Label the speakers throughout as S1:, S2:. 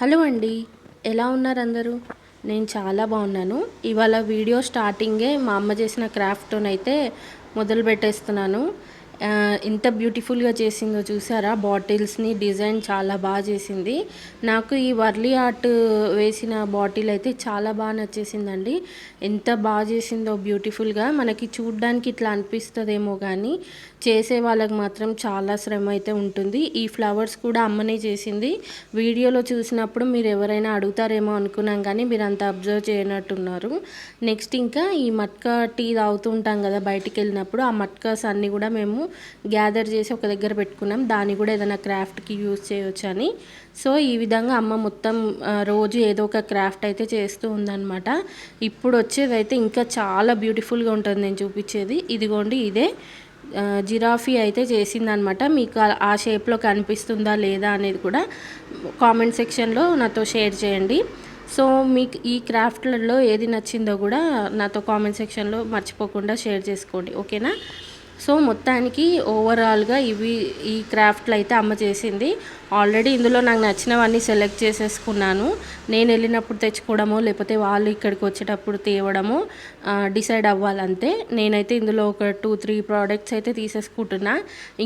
S1: Hello అండి. ఎలా ఉన్నారు అందరూ నేను చాలా బాగున్నాను. ఇవాళ వీడియో స్టార్టింగే మా అమ్మ చేసిన క్రాఫ్ట్నైతే మొదలు పెట్టేస్తున్నాను ఎంత బ్యూటిఫుల్గా చేసిందో చూసారా? బాటిల్స్ని డిజైన్ చాలా బాగా చేసింది. నాకు ఈ వర్లీ ఆర్ట్ వేసిన బాటిల్ అయితే చాలా బాగా నచ్చేసిందండి. ఎంత బాగా చేసిందో బ్యూటిఫుల్గా. మనకి చూడ్డానికి ఇట్లా అనిపిస్తుందేమో కానీ చేసే వాళ్ళకి మాత్రం చాలా శ్రమ అయితే ఉంటుంది. ఈ ఫ్లవర్స్ కూడా అమ్మనే చేసింది. వీడియోలో చూసినప్పుడు మీరు ఎవరైనా అడుగుతారేమో అనుకున్నాం కానీ మీరు అంత అబ్జర్వ్ చేయనట్టున్నారు. నెక్స్ట్ ఇంకా ఈ మట్కా టీ తాగుతూ ఉంటాం కదా బయటికి వెళ్ళినప్పుడు ఆ మట్కాస్ అన్నీ కూడా మేము గ్యాదర్ చేసి ఒక దగ్గర పెట్టుకున్నాం. దాన్ని కూడా ఏదైనా క్రాఫ్ట్కి యూజ్ చేయొచ్చు అని. సో ఈ విధంగా అమ్మ మొత్తం రోజు ఏదో ఒక క్రాఫ్ట్ అయితే చేస్తూ ఉందన్నమాట. ఇప్పుడు వచ్చేది అయితే ఇంకా చాలా బ్యూటిఫుల్గా ఉంటుంది నేను చూపించేది. ఇదిగోండి ఇదే జిరాఫీ అయితే చేసిందనమాట మీకు ఆ షేప్లో కనిపిస్తుందా లేదా అనేది కూడా కామెంట్ సెక్షన్లో నాతో షేర్ చేయండి. సో మీకు ఈ క్రాఫ్ట్లలో ఏది నచ్చిందో కూడా నాతో కామెంట్ సెక్షన్లో మర్చిపోకుండా షేర్ చేసుకోండి. ఓకేనా సో మొత్తానికి ఓవరాల్గా ఇవి ఈ క్రాఫ్ట్లు అయితే అమ్మ చేసింది. ఆల్రెడీ ఇందులో నాకు నచ్చినవన్నీ సెలెక్ట్ చేసేసుకున్నాను. నేను వెళ్ళినప్పుడు తెచ్చుకోవడమో లేకపోతే వాళ్ళు ఇక్కడికి వచ్చేటప్పుడు తేవడము డిసైడ్ అవ్వాలంతే. నేనైతే ఇందులో ఒక టూ త్రీ ప్రోడక్ట్స్ అయితే తీసేసుకుంటున్నా.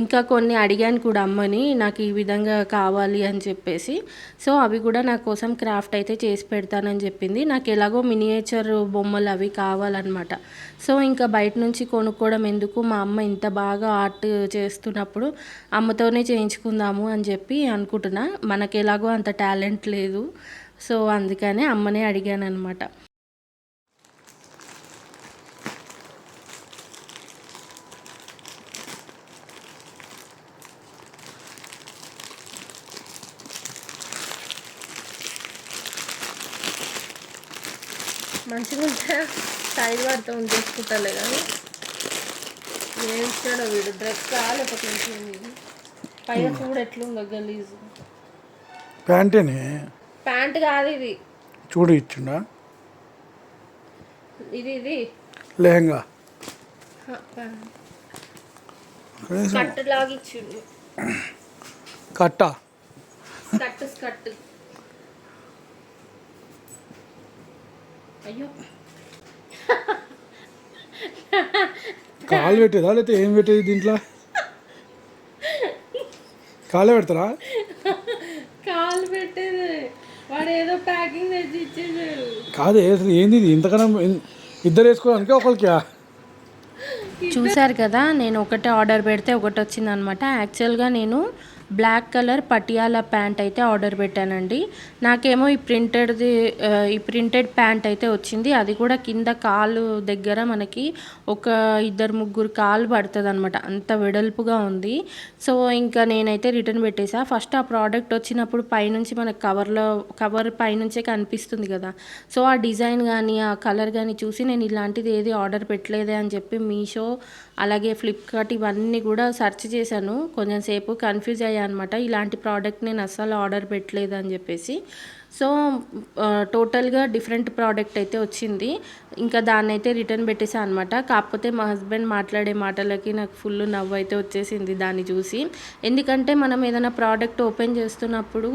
S1: ఇంకా కొన్ని అడిగాను కూడా అమ్మని నాకు ఈ విధంగా కావాలి అని చెప్పేసి. సో అవి కూడా నా కోసం క్రాఫ్ట్ అయితే చేసి పెడతానని చెప్పింది. నాకు ఎలాగో మినియేచర్ బొమ్మలు అవి కావాలన్నమాట. సో ఇంకా బయట నుంచి కొనుక్కోవడం ఎందుకు? మా అమ్మ ఇంత బాగా ఆర్ట్ చేస్తున్నప్పుడు అమ్మతోనే చేయించుకుందాము అని చెప్పి అనుకుంటున్నా. మనకి ఎలాగో అంత టాలెంట్ లేదు. సో అందుకనే అమ్మనే అడిగాను అనమాట మంచిగా ఉంటే సైడ్ పడితే ఉంచేసుకుంటాలే కానీ ఏం ఇచ్చాడో వీడు? డ్రెస్ లేకపోతే పైన చూడు ఎట్లుందో గలీజ్.
S2: ప్యాంటేనే?
S1: ప్యాంట్ కాదు ఇది.
S2: చూడు ఇచ్చిండా?
S1: ఇది ఇది.
S2: లెహంగా.
S1: లాగిచ్చిండు
S2: కట్ట
S1: అయ్యో.
S2: కాలు పెట్టేదా లేకపోతే ఏం పెట్టేది దీంట్లో? కాలే పెడతారా?
S1: కాలు పెట్టేది. వాడు ఏదో ప్యాకింగ్ తెచ్చి ఇచ్చేసాడు
S2: కాదే అసలు ఏంది ఇది? ఇంతకన్నా ఇద్దరు వేసుకోవడానికి ఒకరికి
S1: చూశారు కదా నేను ఒకటే ఆర్డర్ పెడితే ఒకటి వచ్చింది అనమాట యాక్చువల్గా నేను బ్లాక్ కలర్ పటియాలా ప్యాంట్ అయితే ఆర్డర్ పెట్టానండి. నాకేమో ఈ ప్రింటెడ్ది ఈ ప్రింటెడ్ ప్యాంట్ అయితే వచ్చింది. అది కూడా కింద కాలు దగ్గర మనకి ఒక ఇద్దరు ముగ్గురు కాలు పడుతుంది అనమాట అంత వెడల్పుగా ఉంది. సో ఇంకా నేనైతే రిటర్న్ పెట్టేసా. ఫస్ట్ ఆ ప్రోడక్ట్ వచ్చినప్పుడు పైనుంచి మనకి కవర్లో కవర్ పైనుంచే కనిపిస్తుంది కదా. సో ఆ డిజైన్ కానీ ఆ కలర్ కానీ చూసి నేను ఇలాంటిది ఏది ఆర్డర్ పెట్టలేదే అని చెప్పి మీషో అలాగే ఫ్లిప్కార్ట్ ఇవన్నీ కూడా సెర్చ్ చేశాను. కొంచెం సేపు కన్ఫ్యూజ్ అయ్యా అనమాట ఇలాంటి ప్రోడక్ట్ నేను అస్సలు ఆర్డర్ పెట్టలేదు అని చెప్పేసి. సో టోటల్గా డిఫరెంట్ ప్రోడక్ట్ అయితే వచ్చింది. ఇంకా దాన్ని అయితే రిటర్న్ పెట్టేసా అనమాట కాకపోతే మా హస్బెండ్ మాట్లాడే మాటలకి నాకు ఫుల్ నవ్వు అయితే వచ్చేసింది దాన్ని చూసి. ఎందుకంటే మనం ఏదైనా ప్రోడక్ట్ ఓపెన్ చేస్తున్నప్పుడు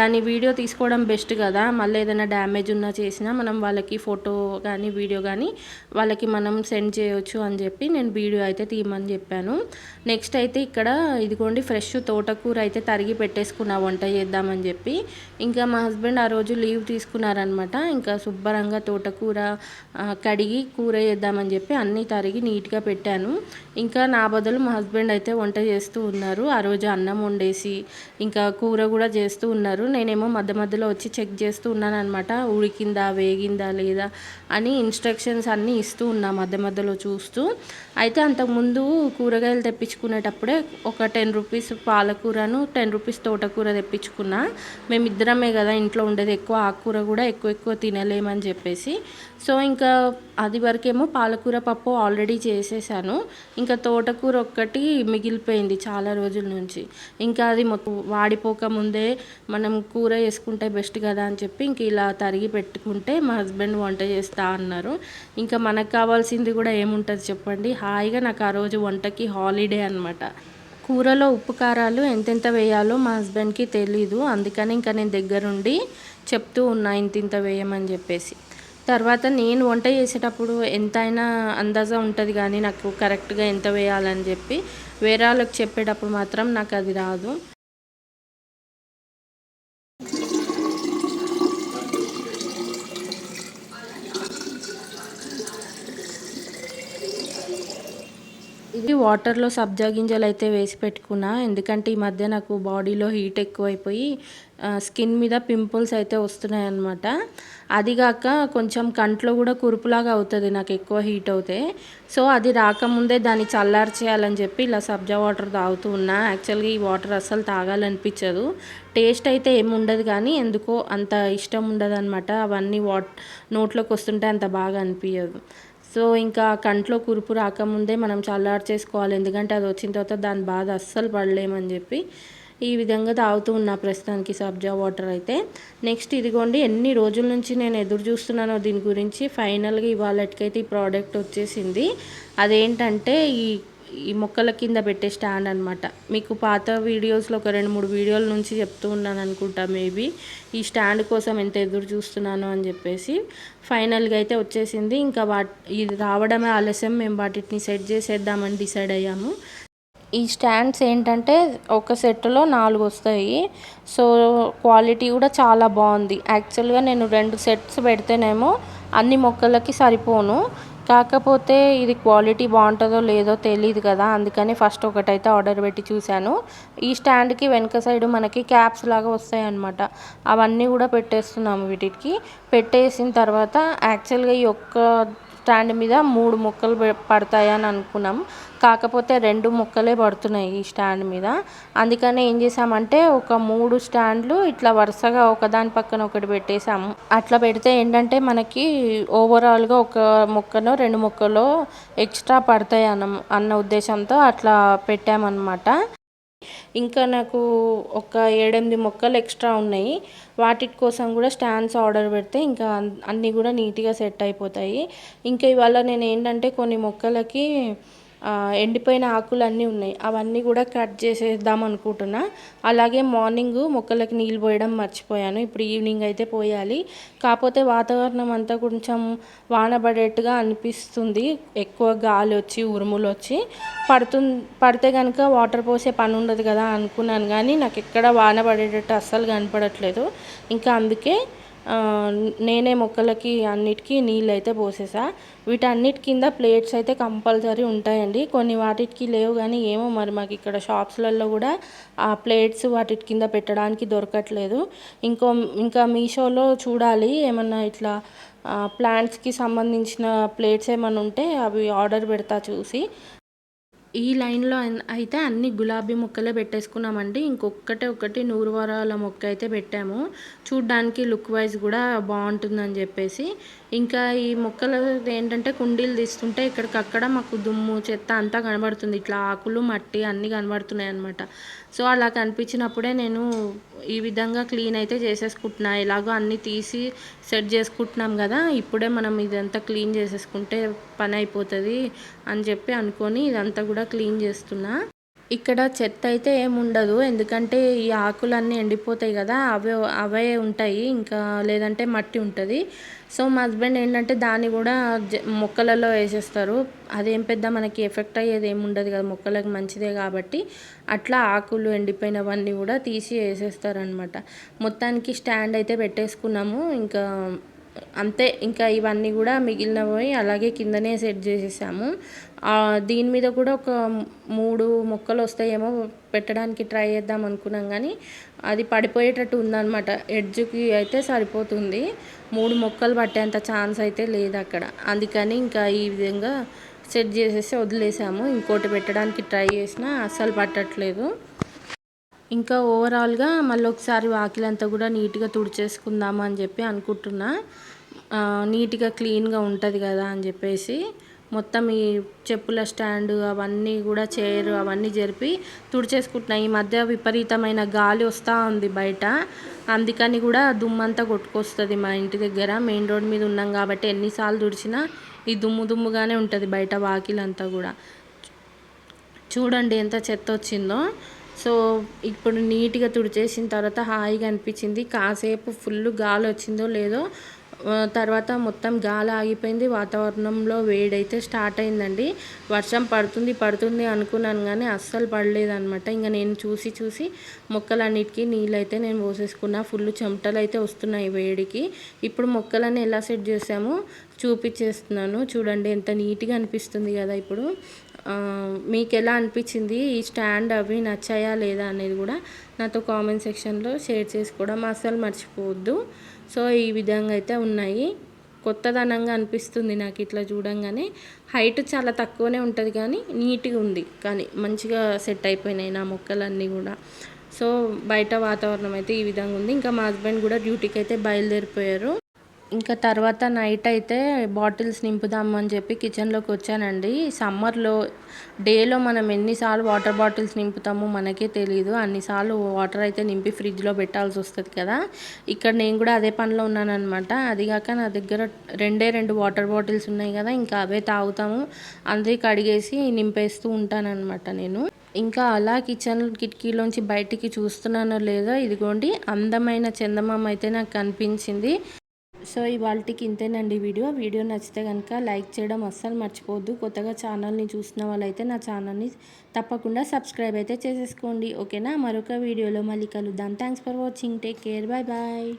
S1: దాని వీడియో తీసుకోవడం బెస్ట్ కదా. మళ్ళీ ఏదైనా డ్యామేజ్ ఉన్నా చేసినా మనం వాళ్ళకి ఫోటో కానీ వీడియో కానీ వాళ్ళకి మనం సెండ్ చేయొచ్చు అని చెప్పి నేను వీడియో అయితే తీయమని చెప్పాను. నెక్స్ట్ అయితే ఇక్కడ ఇదిగోండి ఫ్రెష్ తోటకూర అయితే తరిగి పెట్టేసుకున్నా వంట చేద్దామని చెప్పి. ఇంకా మా హస్బెండ్ హస్బెండ్ ఆ రోజు లీవ్ తీసుకున్నారనమాట ఇంకా శుభ్రంగా తోటకూర కడిగి కూర చేద్దామని చెప్పి అన్నీ తరిగి నీట్గా పెట్టాను. ఇంకా నా బదులు మా హస్బెండ్ అయితే వంట చేస్తూ ఉన్నారు. ఆ రోజు అన్నం వండేసి ఇంకా కూర కూడా చేస్తూ ఉన్నారు. నేనేమో మధ్య మధ్యలో వచ్చి చెక్ చేస్తూ ఉన్నాను అనమాట ఉడికిందా వేగిందా లేదా అని ఇన్స్ట్రక్షన్స్ అన్నీ ఇస్తూ ఉన్నా మధ్య మధ్యలో చూస్తూ. అయితే అంతకుముందు కూరగాయలు తెప్పించుకునేటప్పుడే ఒక టెన్ రూపీస్ పాలకూరను టెన్ రూపీస్ తోటకూర తెప్పించుకున్నా. మేమిద్దరమే కదా ఇంట్లో ఉండేది ఎక్కువ ఆకుకూర కూడా ఎక్కువ ఎక్కువ తినలేమని చెప్పేసి. సో ఇంకా అది వరకేమో పాలకూర పప్పు ఆల్రెడీ చేసేసాను. ఇంకా తోటకూర ఒక్కటి మిగిలిపోయింది చాలా రోజుల నుంచి. ఇంకా అది మొత్తం వాడిపోక ముందే మనం కూర వేసుకుంటే బెస్ట్ కదా అని చెప్పి ఇంక ఇలా తరిగి పెట్టుకుంటే మా హస్బెండ్ వంట చేస్తా అన్నారు. ఇంకా మనకు కావాల్సింది కూడా ఏముంటుంది చెప్పండి. హాయిగా నాకు ఆ రోజు వంటకి హాలిడే అనమాట కూరలో ఉప్పు కారాలు ఎంతెంత వేయాలో మా హస్బెండ్కి తెలీదు. అందుకని ఇంకా నేను దగ్గరుండి చెప్తూ ఉన్నా ఇంత ఇంత వేయమని చెప్పేసి. తర్వాత నేను వంట చేసేటప్పుడు ఎంతైనా అందాజా ఉంటుంది కానీ నాకు కరెక్ట్గా ఎంత వేయాలని చెప్పి వేరే వాళ్ళకి చెప్పేటప్పుడు మాత్రం నాకు అది రాదు. ఇది వాటర్లో సబ్జా గింజలు అయితే వేసి పెట్టుకున్నా. ఎందుకంటే ఈ మధ్య నాకు బాడీలో హీట్ ఎక్కువైపోయి స్కిన్ మీద పింపుల్స్ అయితే వస్తున్నాయి అన్నమాట అది కాక కొంచెం కంట్లో కూడా కురుపులాగా అవుతుంది నాకు ఎక్కువ హీట్ అవుతే. సో అది రాకముందే దాన్ని చల్లార్చేయాలని చెప్పి ఇలా సబ్జా వాటర్ తాగుతూ ఉన్నా. యాక్చువల్గా ఈ వాటర్ అస్సలు తాగాలనిపించదు. టేస్ట్ అయితే ఏముండదు కానీ ఎందుకో అంత ఇష్టం ఉండదు అనమాట అవన్నీ వాట్ నోట్లోకి వస్తుంటే అంత బాగా అనిపించదు సో ఇంకా కంట్లో కురుపు రాకముందే మనం చల్లారు చేసుకోవాలి. ఎందుకంటే అది వచ్చిన తర్వాత దాని బాధ అస్సలు పడలేమని చెప్పి ఈ విధంగా తాగుతూ ఉన్నా ప్రస్తుతానికి సబ్జా వాటర్ అయితే. నెక్స్ట్ ఇదిగోండి ఎన్ని రోజుల నుంచి నేను ఎదురు చూస్తున్నానో దీని గురించి ఫైనల్గా ఇవాళకైతే ఈ ప్రోడక్ట్ వచ్చేసింది. అదేంటంటే ఈ ఈ మొక్కల కింద పెట్టే స్టాండ్ అనమాట మీకు పాత వీడియోస్లో ఒక రెండు మూడు వీడియోల నుంచి చెప్తూ ఉన్నాను అనుకుంటా మేబీ. ఈ స్టాండ్ కోసం ఎంత ఎదురు చూస్తున్నాను అని చెప్పేసి. ఫైనల్గా అయితే వచ్చేసింది. ఇంకా వాట్ ఇది రావడమే ఆలస్యం. మేము వాటిని సెట్ చేసేద్దామని డిసైడ్ అయ్యాము. ఈ స్టాండ్స్ ఏంటంటే ఒక సెట్లో నాలుగు వస్తాయి. సో క్వాలిటీ కూడా చాలా బాగుంది. యాక్చువల్గా నేను రెండు సెట్స్ పెడితేనేమో అన్ని మొక్కలకి సరిపోను. కాకపోతే ఇది క్వాలిటీ బాగుంటుందో లేదో తెలియదు కదా అందుకని ఫస్ట్ ఒకటైతే ఆర్డర్ పెట్టి చూశాను. ఈ స్టాండ్కి వెనక సైడ్ మనకి క్యాప్స్ లాగా వస్తాయి అన్నమాట అవన్నీ కూడా పెట్టేస్తున్నాము వీటికి. పెట్టేసిన తర్వాత యాక్చువల్గా ఈ ఒక్క స్టాండ్ మీద మూడు ముక్కలు పడతాయని అనుకున్నాం. కాకపోతే రెండు మొక్కలే పడుతున్నాయి ఈ స్టాండ్ మీద. అందుకనే ఏం చేసామంటే ఒక మూడు స్టాండ్లు ఇట్లా వరుసగా ఒకదాని పక్కన ఒకటి పెట్టేసాము అట్లా పెడితే ఏంటంటే మనకి ఓవరాల్గా ఒక మొక్కనో రెండు మొక్కలో ఎక్స్ట్రా పడతాయి అన్న అన్న ఉద్దేశంతో అట్లా పెట్టామన్నమాట. ఇంకా నాకు ఒక ఏడెనిమిది మొక్కలు ఎక్స్ట్రా ఉన్నాయి. వాటి కోసం కూడా స్టాండ్స్ ఆర్డర్ పెడితే ఇంకా అన్నీ కూడా నీట్గా సెట్ అయిపోతాయి. ఇంకా ఇవాళ నేను ఏంటంటే కొన్ని మొక్కలకి ఎండిపోయిన ఆకులు అన్నీ ఉన్నాయి. అవన్నీ కూడా కట్ చేసేద్దాం అనుకుంటున్నా. అలాగే మార్నింగ్ మొక్కలకి నీళ్ళు పోయడం మర్చిపోయాను. ఇప్పుడు ఈవినింగ్ అయితే పోయాలి. కాకపోతే వాతావరణం అంతా కొంచెం వాన పడేట్టుగా అనిపిస్తుంది. ఎక్కువ గాలి వచ్చి ఉరుములు వచ్చి పడుతు పడితే కనుక వాటర్ పోసే పని ఉండదు కదా అనుకున్నాను. కానీ నాకు ఎక్కడ వాన పడేటట్టు అస్సలు కనపడట్లేదు. ఇంకా అందుకే నేనే మొక్కలకి అన్నిటికీ నీళ్ళు అయితే పోసేసా. వీటన్నిటి కింద ప్లేట్స్ అయితే కంపల్సరీ ఉంటాయండి. కొన్ని వాటికి లేవు కానీ ఏమో మరి మాకు ఇక్కడ షాప్స్లలో కూడా ఆ ప్లేట్స్ వాటి కింద పెట్టడానికి దొరకట్లేదు. ఇంకో ఇంకా మీషోలో చూడాలి. ఏమన్నా ఇట్లా ప్లాంట్స్కి సంబంధించిన ప్లేట్స్ ఏమైనా ఉంటే అవి ఆర్డర్ పెడతా చూసి. ఈ లైన్లో అయితే అన్ని గులాబీ మొక్కలే పెట్టేసుకున్నామండి. ఇంకొకటి ఒకటి నూరు వారాల మొక్క అయితే పెట్టాము. చూడ్డానికి లుక్ వైజ్ కూడా బాగుంటుందని చెప్పేసి. ఇంకా ఈ మొక్కలు ఏంటంటే కుండీలు తీస్తుంటే ఇక్కడికక్కడ మాకు దుమ్ము చెత్త అంతా కనబడుతుంది. ఇట్లా ఆకులు మట్టి అన్నీ కనబడుతున్నాయి అనమాట సో అలా కనిపించినప్పుడే నేను ఈ విధంగా క్లీన్ అయితే చేసేసుకుంటున్నా. ఎలాగో అన్నీ తీసి సెట్ చేసుకుంటున్నాం కదా ఇప్పుడే మనం ఇదంతా క్లీన్ చేసేసుకుంటే పని అయిపోతుంది అని చెప్పి అనుకొని ఇదంతా కూడా క్లీన్ చేస్తున్నా. ఇక్కడ చెత్త అయితే ఏముండదు ఎందుకంటే ఈ ఆకులన్నీ ఎండిపోతాయి కదా అవే అవే ఉంటాయి. ఇంకా లేదంటే మట్టి ఉంటుంది. సో మా హస్బెండ్ ఏంటంటే దాన్ని కూడా జ- మొక్కలలో వేసేస్తారు. అదేం పెద్ద మనకి ఎఫెక్ట్ అయ్యేది ఏముండదు కదా మొక్కలకు మంచిదే కాబట్టి. అట్లా ఆకులు ఎండిపోయినవన్నీ కూడా తీసి వేసేస్తారనమాట మొత్తానికి స్టాండ్ అయితే పెట్టేసుకున్నాము. ఇంకా అంతే ఇంకా ఇవన్నీ కూడా మిగిలినవి అలాగే కిందనే సెట్ చేసేసాము. దీని మీద కూడా ఒక మూడు మొక్కలు వస్తాయేమో పెట్టడానికి ట్రై చేద్దాం అనుకున్నాం కానీ అది పడిపోయేటట్టు ఉందన్నమాట. ఎడ్జ్కి అయితే సరిపోతుంది. మూడు మొక్కలు పట్టేంత ఛాన్స్ అయితే లేదు అక్కడ. అందుకని ఇంకా ఈ విధంగా సెట్ చేసేసి వదిలేసాము. ఇంకోటి పెట్టడానికి ట్రై చేసినా అస్సలు పట్టట్లేదు. ఇంకా ఓవరాల్గా మళ్ళీ ఒకసారి వాకిలంతా కూడా నీట్గా తుడిచేసుకుందాము అని చెప్పి అనుకుంటున్నా. నీట్గా క్లీన్గా ఉంటుంది కదా అని చెప్పేసి మొత్తం ఈ చెప్పుల స్టాండ్ అవన్నీ కూడా చైర్ అవన్నీ జరిపి తుడిచేసుకుంటున్నా. ఈ మధ్య విపరీతమైన గాలి వస్తూ ఉంది బయట. అందుకని కూడా దుమ్మంతా కొట్టుకొస్తుంది మా ఇంటి దగ్గర. మెయిన్ రోడ్ మీద ఉన్నాం కాబట్టి ఎన్నిసార్లు తుడిచినా ఈ దుమ్ము దుమ్ముగానే ఉంటుంది బయట వాకిలంతా కూడా. చూడండి ఎంత చెత్త వచ్చిందో. సో ఇప్పుడు నీట్గా తుడిచేసిన తర్వాత హాయిగా అనిపించింది. కాసేపు ఫుల్ గాలి వచ్చిందో లేదో తర్వాత మొత్తం గాలి ఆగిపోయింది. వాతావరణంలో వేడైతే స్టార్ట్ అయిందండి. వర్షం పడుతుంది పడుతుంది అనుకున్నాను కానీ అస్సలు పడలేదన్నమాట. ఇంకా నేను చూసి చూసి మొక్కలన్నిటికీ నీళ్ళు అయితే నేను పోసేసుకున్నా. ఫుల్ చెమటలు అయితే వస్తున్నాయి వేడికి. ఇప్పుడు మొక్కలన్నీ ఎలా సెట్ చేసామో చూపించేస్తున్నాను చూడండి ఎంత నీట్గా అనిపిస్తుంది కదా ఇప్పుడు. మీకు ఎలా అనిపించింది? ఈ స్టాండ్ అవి నచ్చాయా లేదా అనేది కూడా నాతో కామెంట్ సెక్షన్లో షేర్ చేసుకోవడం అస్సలు మర్చిపోవద్దు. సో ఈ విధంగా అయితే ఉన్నాయి. కొత్తదనంగా అనిపిస్తుంది నాకు ఇట్లా చూడంగానే. హైట్ చాలా తక్కువనే ఉంటుంది కానీ నీట్గా ఉంది కానీ మంచిగా సెట్ అయిపోయినాయి నా మొక్కలన్నీ కూడా. సో బయట వాతావరణం అయితే ఈ విధంగా ఉంది. ఇంకా మా హస్బెండ్ కూడా డ్యూటీకి అయితే బయలుదేరిపోయారు. ఇంకా తర్వాత నైట్ అయితే బాటిల్స్ నింపుదామని చెప్పి కిచెన్లోకి వచ్చానండి. సమ్మర్లో డేలో మనం ఎన్నిసార్లు వాటర్ బాటిల్స్ నింపుతామో మనకే తెలియదు అన్నిసార్లు వాటర్ అయితే నింపి ఫ్రిడ్జ్లో పెట్టాల్సి వస్తుంది కదా. ఇక్కడ నేను కూడా అదే పనిలో ఉన్నానన్నమాట. అదిగాక నా దగ్గర రెండే రెండు వాటర్ బాటిల్స్ ఉన్నాయి కదా ఇంకా అవే తాగుతాము. అందరికి కడిగేసి నింపేస్తూ ఉంటానన్నమాట నేను. ఇంకా అలా కిచెన్ కిటికీలోంచి బయటికి చూస్తున్నానో లేదో ఇదిగోండి అందమైన చందమామ అయితే నాకు కనిపించింది. సో ఇవాళకి ఇంతేనండి వీడియో. వీడియో నచ్చితే కనుక లైక్ చేయడం అస్సలు మర్చిపోవద్దు. కొత్తగా ఛానల్ని చూసిన వాళ్ళైతే నా ఛానల్ని తప్పకుండా సబ్స్క్రైబ్ అయితే చేసేసుకోండి. ఓకేనా? మరొక వీడియోలో మళ్ళీ కలుద్దాం. Thanks for watching. Take care. Bye bye.